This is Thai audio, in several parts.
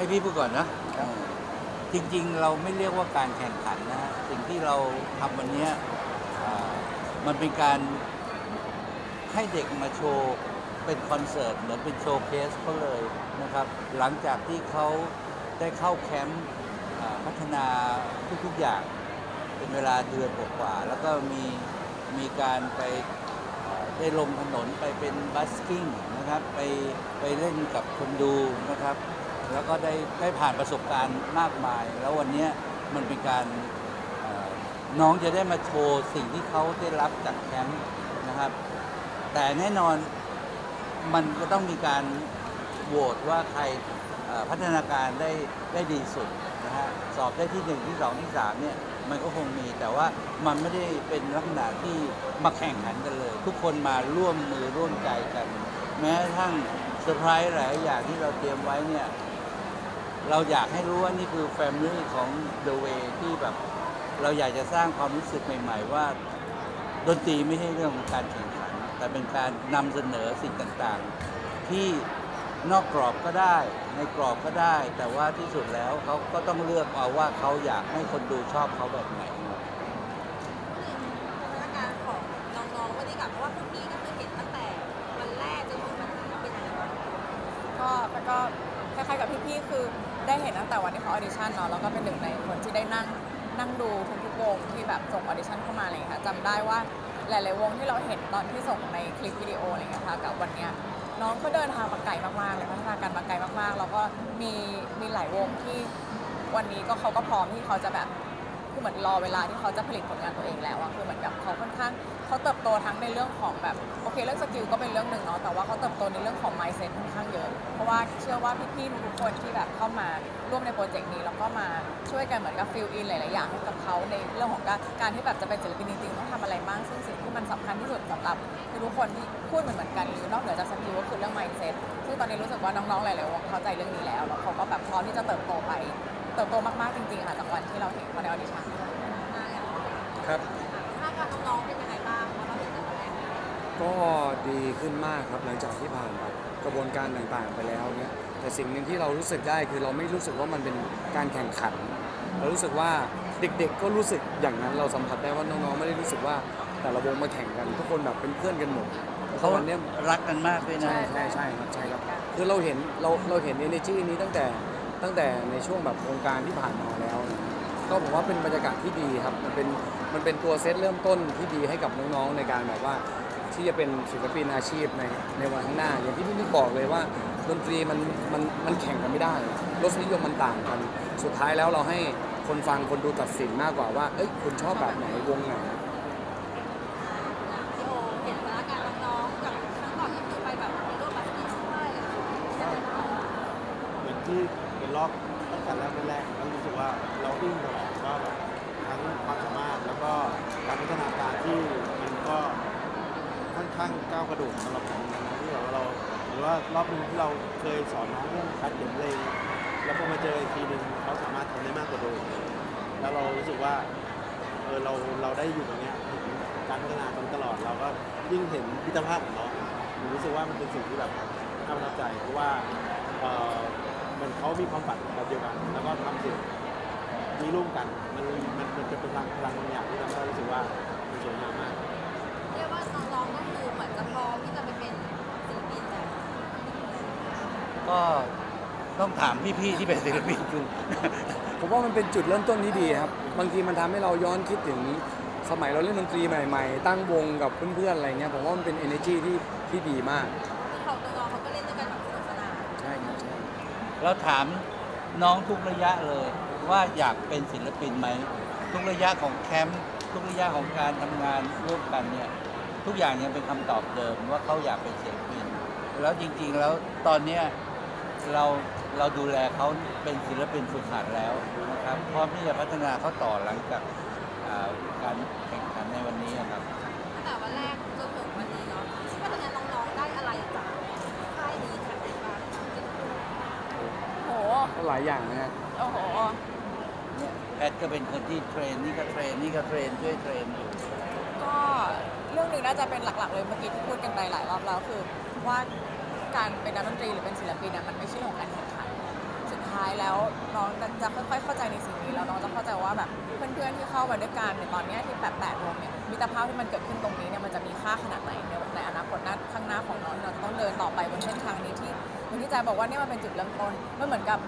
ให้พี่พูดก่อนนะจริงๆ เราไม่เรียกว่าการแข่งขันนะสิ่งที่เราทำวันนี้มันเป็นการให้เด็กมาโชว์เป็นคอนเสิร์ตเหมือนเป็นโชว์เคสเขาเลยนะครับ หลังจากที่เขาได้เข้าแคมป์พัฒนาทุกๆอย่างเป็นเวลาเดือนกว่าๆแล้วก็มีมีการไปได้ลงถนนไปเป็นบัสกิ้งนะครับ ไปไปเล่นกับคนดูนะครับ แล้วก็ได้ได้ผ่านประสบการณ์มากมาย แล้ววันนี้มันเป็นการน้องจะได้มาโชว์สิ่งที่เขาได้รับจากแคมป์นะครับ แต่แน่นอนมันก็ต้องมีการโหวตว่าใครพัฒนาการได้ได้ดีสุดนะฮะสอบได้ที่หนึ่งที่สองที่สามเนี่ยมันก็คงมีแต่ว่ามันไม่ได้เป็นลักษณะที่มาแข่งขันกันเลย ทุกคนมาร่วมมือร่วมใจกัน แม้กระทั่งเซอร์ไพรส์หลายอย่างที่เราเตรียมไว้เนี่ย เราอยากให้รู้ว่านี่คือแฟมิลี่ของ The Way ที่แบบ เราอยากจะสร้างความรู้สึกใหม่ ๆ ว่าดนตรีไม่ใช่เรื่องของการแข่งขัน แต่เป็นการนำเสนอสิ่งต่างๆ ที่นอกกรอบก็ได้ ในกรอบก็ได้ แต่ว่าที่สุดแล้วเขาก็ต้องเลือกเอาว่าเขาอยากให้คนดูชอบเขาแบบไหนสถานการณ์ของน้องๆวันนี้กับเพราะว่าพวกพี่ก็คือเห็นตั้งแต่วันแรกจนถึงวันนี้เป็นยังไงบ้าง ก็แล้วก็ค ล้ายๆกับพี่ๆคือได้เห็นตั้งแต่วันที่เขาออดิชั่นเนาะแล้วก็เป็นหนึ่งในคนที่ได้นั่งนั่งดูทุกๆวงที่แบบส่งออดิชั่นเข้ามาอะไรอย่างเงี้ยค่ะจำได้ว่าหลายๆวงที่เราเห็นตอนที่ส่งในคลิปวิดีโออะไรอย่างเงี้ยค่ะกับวันเนี้ยน้องก็เดินทางมาไกลมากๆเลยพัฒนาการมาไกลมากๆ แล้วก็มีมีหลายวงที่วันนี้ก็เขาก็พร้อมที่เขาจะแบบ คือเหมือนรอเวลาที่เขาจะผลิตผลงานตัวเองแล้วอะคือเหมือนแบบเขาค่อนข้างเขาเติบโตทั้งในเรื่องของแบบโอเคเรื่องสกิลก็เป็นเรื่องหนึ่งเนาะแต่ว่าเขาเติบโตในเรื่องของ mindset ค่อนข้างเยอะ เพราะว่าเชื่อว่าพี่ๆทุกคนที่แบบเข้ามาร่วมในโปรเจกต์นี้แล้วก็มาช่วยกันเหมือนกับฟิลอินหลายๆอย่างให้กับเขาในเรื่องของการการที่แบบจะเป็นศิลปินจริงๆต้องทำอะไรบ้างซึ่งสิ่งที่มันสำคัญที่สุดสำหรับทุกคนที่พูดเหมือนเหมือนกันหรือนอกเหนือจากสกิลก็คือเรื่อง mindset ซึ่งตอนนี้รู้สึกว่าน้องๆหลายๆวงเข้าใจเรื่องนี้แล้วแล้วเขาก็แบบพร้อมที่จะเติบโตไป เติบโตมากๆจริงๆค่ะจากวันที่เราเห็นเขาในออดิชั่นมาอย่างครับถ้าการน้องๆเป็นยังไงบ้างเพราะเราเห็นตั้งแต่แรกแล้วก็ดีขึ้นมากครับหลังจากที่ผ่านแบบกระบวนการต่างๆไปแล้วเนี่ยแต่สิ่งหนึ่งที่เรารู้สึกได้คือเราไม่รู้สึกว่ามันเป็นการแข่งขัน เรารู้สึกว่าเด็กๆ ก็รู้สึกอย่างนั้นเราสัมผัสได้ว่าน้องๆไม่ได้รู้สึกว่าแต่ละวงมาแข่งกัน ทุกคนแบบเป็นเพื่อนกันหมดเขาวันเนี้ยรักกันมากด้วยนะ ใช่ใช่ใช่ครับใช่ครับคือเราเห็นเราเราเห็น energy นี้ตั้งแต่ ตั้งแต่ในช่วงแบบโครงการที่ผ่านมาแล้ว ก็ผมว่าเป็นบรรยากาศที่ดีครับ มันเป็นมันเป็นตัวเซตเริ่มต้นที่ดีให้กับน้องๆในการแบบว่าที่จะเป็นศิลปินอาชีพในในวันข้างหน้า อย่างที่พี่นิกบอกเลยว่าดนตรีมันมันมันแข่งกันไม่ได้รสนิยมมันต่างกัน สุดท้ายแล้วเราให้คนฟังคนดูตัดสินมากกว่าว่าเอ้ยคุณชอบแบบไหนวงไหน พี่โอเห็นสถานการณ์น้องๆกับครั้งก่อนก็คือไปแบบไปร่วมบัสกิ้งด้วยเป็นยังไงบ้าง เหมือนที่เป็นรอบตั้งแต่แรกแรกๆก็รู้สึก ว่าเราอึ้งตลอดว่าแบบทั้งความสามารถแล้วก็การพัฒนาการที่มันก็ค่อนข้างก้าวกระโดดสำหรับผมนะที่แบบว่าเราหรือว่ารอบหนึงที่เราเคยสอนน้องเรื่องการเขียนเพลงแล้วพอมาเจออีกทีหนึ่งเขาสามารถทำได้มากกว่าเดิมแล้วเรารู้สึกว่าเออเราเราได้อยู่ตรงเนี้ยเห็นการพัฒนาตลอดเราก็ยิ่งเห็นพิจภาพของน้องผมรู้สึกว่ามันเป็นสิ่งที่แบบน่าประทับใจเพราะว่าเออมันเขามีความฝันแบบเดียวกัน แล้วก็ทำสิ่งนี้ ร่วมกัน มันมันมันจะเป็นพลังพลังบางอย่างที่ทำให้เรารู้สึกว่ามันสวยงามมาก เรียกว่าน้องๆก็คือเหมือนจะพร้อมที่จะไปเป็นศิลปินแล้วก็ต้องถามพี่ๆที่เป็นศิลปินดู ผมว่ามันเป็นจุดเริ่มต้นที่ดีครับ บางทีมันทำให้เราย้อนคิดถึงสมัยเราเล่นดนตรีใหม่ๆ ตั้งวงกับเพื่อนๆอะไรเงี้ยผมว่ามันเป็น energy ที่ที่ดีมาก คือเขาตัวน้องเขาก็เล่นด้วยกันแบบสนุกสนาน ใช่ครับ ใช่ เราถามน้องทุกระยะเลย ว่าอยากเป็นศิลปินไหมทุกระยะของแคมป์ทุกระยะของการทำงานร่วมกันเนี่ยทุกอย่างยังเป็นคำตอบเดิมว่าเขาอยากเป็นศิลปิน แล้วจริงๆแล้วตอนเนี้ยเราเราดูแลเขาเป็นศิลปินฝึกหัดแล้วนะครับพร้อมที่จะพัฒนาเขาต่อหลังจากอ่าการแข่งขันในวันนี้ครับ ตั้งแต่วันแรกจนถึงวันนี้เนาะคิดว่าตอนนี้น้องๆได้อะไรจากค่ายนี้จากไหนบ้างโห ก็หลายอย่างนะฮะ โอ้โห แพทก็เป็นคนที่เทรนนี่ก็เทรนนี่ก็เทรนช่วยเทรนอยู่ก็เรื่องหนึ่งน่าจะเป็นหลักๆเลยเมื่อกี้ที่พูดกันไปหลายรอบแล้วคือว่าการเป็นนักดนตรีหรือเป็นศิลปินเนี่ยมันไม่ใช่ของการแข่งขันสุดท้ายแล้วน้องจะค่อยๆเข้าใจในสิ่งนี้แล้วน้องจะเข้าใจว่าแบบเพื่อนๆที่เข้ามาด้วยกันในตอนนี้ที่แปดแปดวงเนี่ยมิตรภาพที่มันเกิดขึ้นตรงนี้เนี่ยมันจะมีค่าขนาดไหนในในอนาคตหน้าข้างหน้าของน้องที่เราจะต้องเดินต่อไปบนเส้นทางนี้ที่เหมือนที่แจบอกว่าเนี่ยมันเป็นจุดเริ่มต้นมันเหมือนกับ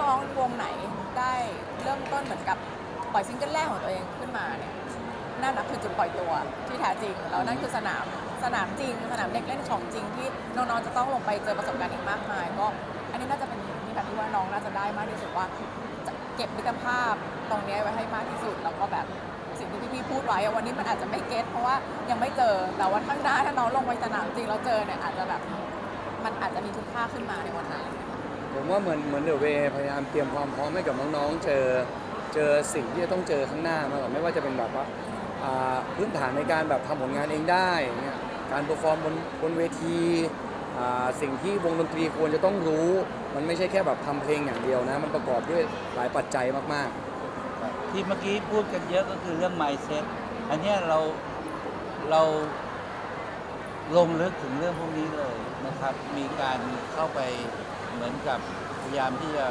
ถ้าน้องวงไหนได้เริ่มต้นเหมือนกับปล่อยซิงเกิลแรกของตัวเองขึ้นมาเนี่ยนั่นนะคือจุดปล่อยตัวที่แท้จริงแล้วนั่นคือสนามสนามจริง สนามเด็กเล่นของจริงที่น้องๆจะต้องลงไปเจอประสบการณ์อีกมากมาย ก็อันนี้น่าจะเป็นที่แบบที่ว่าน้องน่าจะได้มากที่สุดว่าจะเก็บมิตรภาพตรงนี้ไว้ให้มากที่สุดแล้วก็แบบสิ่งที่พี่ๆพูดไว้วันนี้มันอาจจะไม่เก็ตเพราะว่ายังไม่เจอแต่ว่าข้างหน้าถ้าน้องลงไปสนามจริงแล้วเจอเนี่ยอาจจะแบบมันอาจจะมีคุณค่าขึ้นมาในวันนั้น ผมว่าเหมือนเหมือนเดอะเวพยายามเตรียมความพร้อมให้กับน้องๆเจอเจอสิ่งที่จะต้องเจอข้างหน้ามากกว่าไม่ว่าจะเป็นแบบว่าอ่าพื้นฐานในการแบบทำผลงานเองได้อย่างเงี้ยการเปอร์ฟอร์มบนบนเวทีอ่าสิ่งที่วงดนตรีควรจะต้องรู้ มันไม่ใช่แค่แบบทำเพลงอย่างเดียวนะ มันประกอบด้วยหลายปัจจัยมากๆที่เมื่อกี้พูดกันเยอะก็คือเรื่อง mindset อันเนี้ยเราเรา ลงลึกถึงเรื่องพวกนี้เลยนะครับ มีการเข้าไปเหมือนกับพยายามที่จะ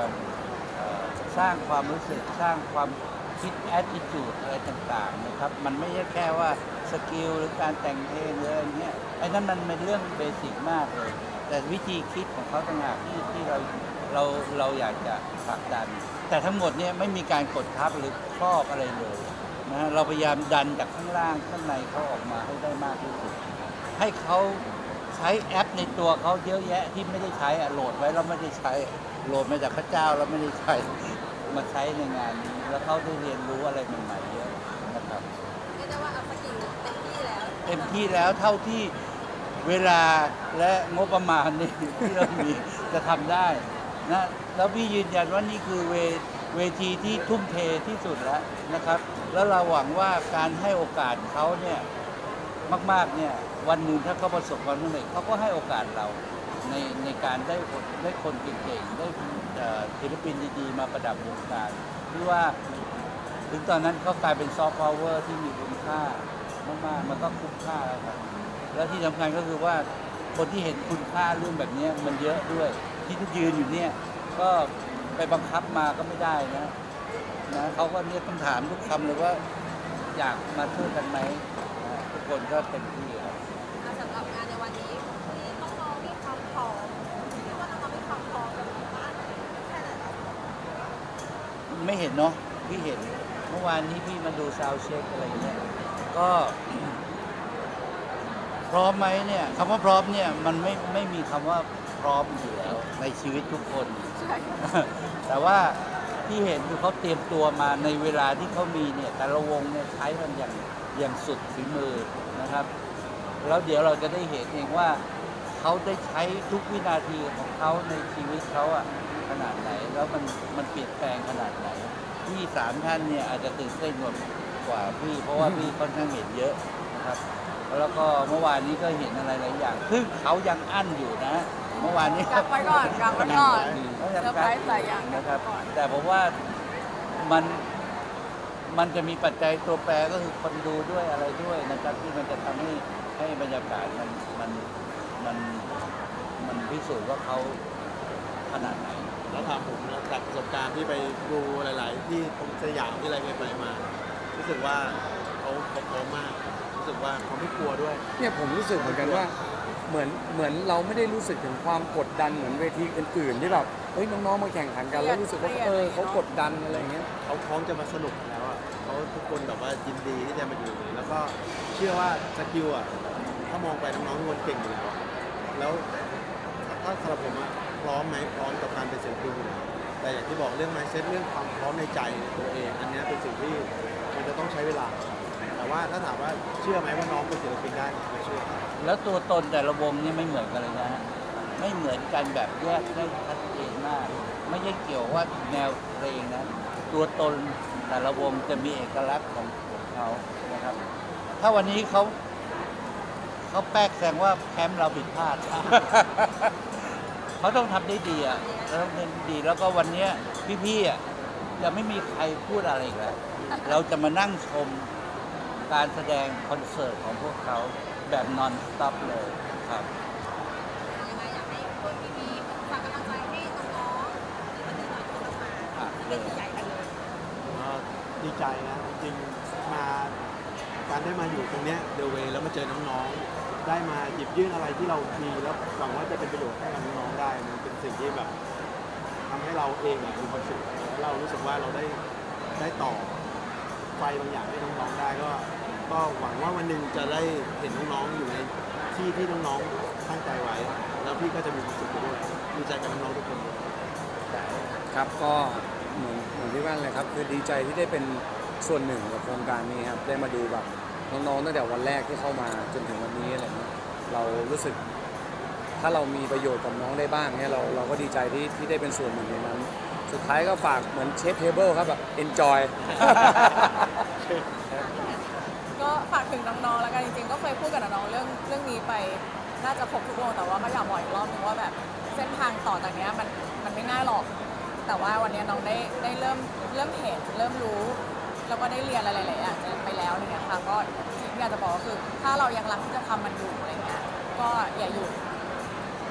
สร้างความรู้สึกสร้างความคิด attitude อะไรต่างๆนะครับ มันไม่ใช่แค่ว่าสกิลหรือการแต่งเพลงหรืออะไรเงี้ยไอ้นั้นมันเป็นเรื่องเบสิกมากเลย แต่วิธีคิดของเขาต่างหากที่ที่เราเราเราอยากจะผลักดัน แต่ทั้งหมดเนี่ยไม่มีการกดทับหรือครอบอะไรเลยนะฮะเราพยายามดันจากข้างล่างข้างในเขาออกมาให้ได้มากที่สุด ให้เขาใช้แอปในตัวเขาเยอะแยะที่ไม่ได้ใช้อะโหลดไว้แล้วไม่ได้ใช้โหลดมาจากพระเจ้าแล้วไม่ได้ใช้มาใช้ในงานนี้แล้วเขาได้เรียนรู้อะไรใหม่ๆเยอะนะครับเรียกได้ว่าเอาสกิลเต็มที่แล้วเต็มที่แล้วเท่าที่เวลาและงบประมาณนี่ที่เรามีจะทำได้นะแล้วพี่ยืนยันว่านี่คือเวเวทีที่ทุ่มเทที่สุดแล้วนะครับ แล้วเราหวังว่าการให้โอกาสเขาเนี่ย มากๆเนี่ยวันหนึ่งถ้าเขาประสบความสำเร็จเขาก็ให้โอกาสเราในในการได้ได้คนเก่งๆได้ศิลปินดีๆ มาประดับวงการที่ว่าถึงตอนนั้นเขากลายเป็นซอฟต์พาวเวอร์ที่มีคุณค่ามากๆมันก็คุ้มค่าแล้วครับแล้วที่สำคัญก็คือว่าคนที่เห็นคุณค่าเรื่องแบบนี้มันเยอะด้วย ที่ทยืนอยู่เนี่ยก็ไปบังคับมาก็ไม่ได้นะนะเขาก็เนี่ยต้องถามทุกคำเลยว่าอยากมาช่วยกันไหม คนก็เต็มที่ครับ อะสำหรับงานในวันนี้ที่น้องๆมีความพร้อมคิดว่าน้องๆมีความพร้อมกันมากแค่ไหนไม่เห็นเนาะพี่เห็นเมื่อวานนี้พี่มาดูซาวด์เช็คอะไรเงี้ยก็ พร้อมไหมเนี่ยคำว่าพร้อมเนี่ยมันไม่ไม่มีคำว่าพร้อมอยู่แล้วในชีวิตทุกคน ใช่ แต่ว่า ที่เห็นคือเขาเตรียมตัวมาในเวลาที่เขามีเนี่ยแต่ละวงเนี่ยใช้มันอย่างอย่างสุดฝีมือนะครับ แล้วเดี๋ยวเราจะได้เห็นเองว่าเขาได้ใช้ทุกวินาทีของเขาในชีวิตเขาอะขนาดไหน แล้วมันมันเปลี่ยนแปลงขนาดไหนพี่สามท่านเนี่ยอาจจะตื่นเต้นกว่ากว่าพี่ เพราะว่าพี่ค่อนข้างเห็นเยอะนะครับ แล้วก็เมื่อวานนี้ก็เห็นอะไรหลายอย่างซึ่งเขายังอั้นอยู่นะ เมื่อวานนี้กักไว้ก่อนกักไว้ก่อนเขายังเซอร์ไพรส์หลายอย่างกักนะครับไว้ก่อนแต่ผมว่ามันมันจะมีปัจจัยตัวแปรก็คือคนดูด้วยอะไรด้วยนะครับที่มันจะทำให้ให้บรรยากาศมันมันมันมันพิสูจน์ว่าเขาขนาดไหน แล้วถามผมนะจากประสบการณ์ที่ไปดูหลาย ๆ ที่ตรงสยามที่อะไรไปมา รู้สึกว่าเขาเขาพร้อมมาก รู้สึกว่าเขาไม่กลัวด้วย เนี่ยผมรู้สึกเหมือนกันว่า เหมือนเหมือนเราไม่ได้รู้สึกถึงความกดดันเหมือนเวทีอื่นๆที่แบบเฮ้ยน้องๆมาแข่งขันกันแล้วรู้สึกว่าเออเขากดดันอะไรอย่างเงี้ย เขาพร้อมจะมาสนุกแล้วอะเขาทุกคนแบบว่ายินดีที่จะมาอยู่ตรงนี้แล้วก็เชื่อว่าสกิลอะถ้ามองไปน้องๆทุกคนเก่งอยู่แล้วแล้วถ้าสำหรับผมอะพร้อมไหมพร้อมกับการเป็นศิลปินอยู่แล้ว แต่อย่างที่บอกเรื่อง mindset เรื่องความพร้อมในใจตัวเอง อันเนี้ยเป็นสิ่งที่มันจะต้องใช้เวลา แต่ว่าถ้าถามว่าเชื่อไหมว่าน้องเป็นศิลปินได้ไม่เชื่อ แล้วตัวตนแต่ละวงเนี่ยไม่เหมือนกันเลยนะฮะไม่เหมือนกันแบบแยกได้ชัดเจนมาก ไม่ใช่เกี่ยวว่าแนวเพลงนะ ตัวตนแต่ละวงจะมีเอกลักษณ์ของเขานะครับ ถ้าวันนี้เขาเขาแป๊กแสดงว่าแคมป์เราผิดพลาด เขาต้องทำได้ดีอะเล้องทำได้ดี แล้วก็วันเนี้ยพี่ๆอะจะไม่มีใครพูดอะไรอีกแล้วเราจะมานั่งชมการแสดงคอนเสิร์ตของพวกเขาแบบนอนสต็อปเลยครับอยากให้คนที่มีฝากกำลังใจให้น้องหรือว่าเด็กๆที่มาเวทีใหญ่กันเดีใจนะจริงมาการได้มาอยู่ตรงเนี้ยเดเวแล้วมาเจอน้องๆ ได้มาหยิบยื่นอะไรที่เรามีแล้วหวังว่าจะเป็นประโยชน์ให้กับน้องๆได้มันเป็นสิ่งที่แบบทำให้เราเองมีความสุขแล้วเรารู้สึกว่าเราได้ได้ต่อไฟบางอย่างให้น้องๆได้ก็ก็หวังว่าวันหนึ่งจะได้เห็นน้องๆอยู่ในที่ที่น้องๆตั้งใจไว้ แล้วพี่ก็จะมีความสุขไปด้วยดีใจกับน้องๆทุกคนด้วย ครับก็เหมือนเหมือนที่ว่านเลยครับ คือดีใจที่ได้เป็นส่วนหนึ่งกับโครงการนี้ครับได้มาดูแบบ น้องๆตั้งแต่วันแรกที่เข้ามาจนถึงวันนี้อะไรเงี้ยเรารู้สึก ถ้าเรามีประโยชน์กับน้องได้บ้างเนี่ยเราเราก็ดีใจที่ที่ได้เป็นส่วนหนึ่งในนั้น สุดท้ายก็ฝากเหมือนเชฟเทเบิลครับแบบ enjoy ก็ฝากถึงน้องๆแล้วกันจริงๆ ก็เคยพูดกับน้องๆเรื่องเรื่องนี้ไปน่าจะครบทุกวงแต่ว่าก็อยากบอกอีกรอบนึงว่าแบบเส้นทางต่อจากเนี้ยมันมันไม่ง่ายหรอก แต่ว่าวันนี้น้องได้ได้เริ่มเริ่มเห็นเริ่มรู้ แล้วก็ได้เรียนอะไรหลายๆอย่าง แล้วอะไรเงี้ยค่ะก็สิ่งที่อยากจะบอกก็คือ ถ้าเรายังรักที่จะทำมันอยู่อะไรเงี้ยก็อย่าหยุด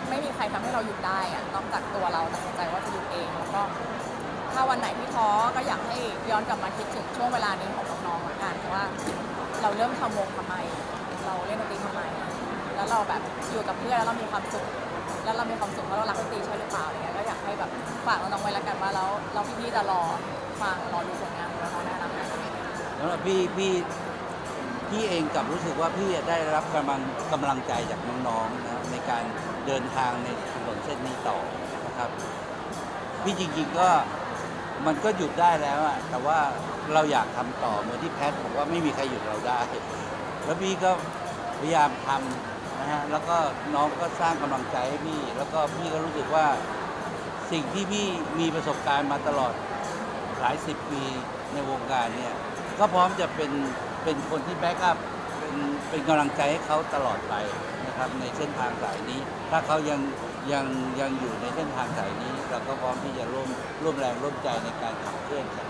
ไม่มีใครทำให้เราหยุดได้อะนอกจากตัวเราตัดสินใจว่าจะหยุดเองแล้วก็ ถ้าวันไหนที่ท้อก็อยากให้ย้อนกลับมาคิดถึงช่วงเวลานี้ของน้องๆเหมือนกันว่า เราเริ่มทำวงทำไม เราเล่นดนตรีทำไม แล้วเราแบบอยู่กับเพื่อนแล้วเรามีความสุข แล้วเรามีความสุขเพราะเรารักดนตรีใช่หรือเปล่าอะไรเงี้ยก็อยากให้แบบฝากน้องๆไว้แล้วกันว่าแล้วเราพี่ๆจะรอฟังรอดูผลงานของน้องๆนอน สำหรับพี่พี่พี่เองกลับรู้สึกว่าพี่ได้รับกำลังกำลังใจจากน้องๆนะครับในการเดินทางในถนนเส้นนี้ต่อนะครับพี่จริงๆก็มันก็หยุดได้แล้วอะแต่ว่าเราอยากทำต่อเหมือนที่แพทบอกว่าไม่มีใครหยุดเราได้ แล้วพี่ก็พยายามทำนะฮะแล้วก็น้องก็สร้างกำลังใจให้พี่ แล้วก็พี่ก็รู้สึกว่าสิ่งที่พี่มีประสบการณ์มาตลอดหลายสิบปีในวงการเนี่ย ก็พร้อมจะเป็นเป็นคนที่แบ็กอัพเป็นเป็นกำลังใจให้เขาตลอดไปนะครับในเส้นทางสายนี้ ถ้าเขายังยังยังอยู่ในเส้นทางสายนี้ เราก็พร้อมที่จะร่วมร่วมแรงร่วมใจในการขับเคลื่อนกัน